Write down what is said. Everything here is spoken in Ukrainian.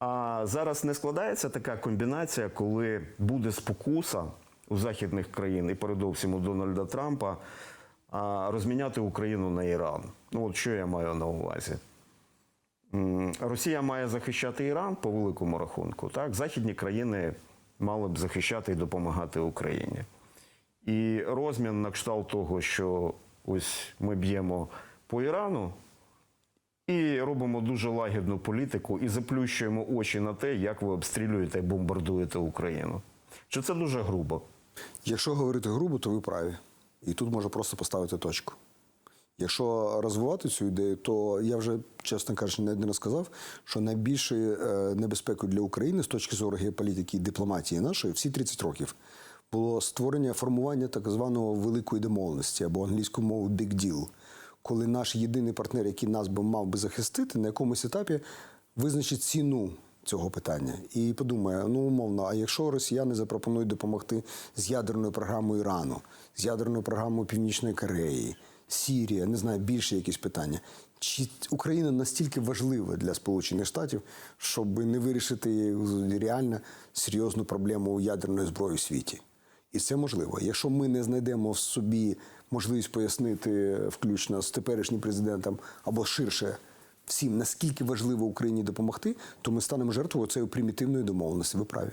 А зараз не складається така комбінація, коли буде спокуса у західних країн і передовсім у Дональда Трампа розміняти Україну на Іран. Ну от що я маю на увазі? Росія має захищати Іран по великому рахунку. Так, західні країни мали б захищати і допомагати Україні. І розмін на кшталт того, що ось ми б'ємо по Ірану і робимо дуже лагідну політику і заплющуємо очі на те, як ви обстрілюєте і бомбардуєте Україну. Чи це дуже грубо? Якщо говорити грубо, то ви праві. І тут можна просто поставити точку. Якщо розвивати цю ідею, то я вже, чесно кажучи, не один сказав, що найбільшою е, небезпекою для України з точки зору геополітики і дипломатії нашої всі 30 років було створення формування так званого великої домовленості або англійською мовою big deal, коли наш єдиний партнер, який нас би мав би захистити, на якомусь етапі визначить ціну цього питання і подумає: ну умовно, а якщо росіяни запропонують допомогти з ядерною програмою Ірану, з ядерною програмою Північної Кореї, Сірія, не знаю, більше якісь питання. Чи Україна настільки важлива для Сполучених Штатів, щоб не вирішити реально серйозну проблему ядерної зброї в світі? І це можливо. Якщо ми не знайдемо в собі можливість пояснити, включно з теперішнім президентом або ширше всім, наскільки важливо Україні допомогти, то ми станемо жертвою цієї примітивної домовленості. Ви праві.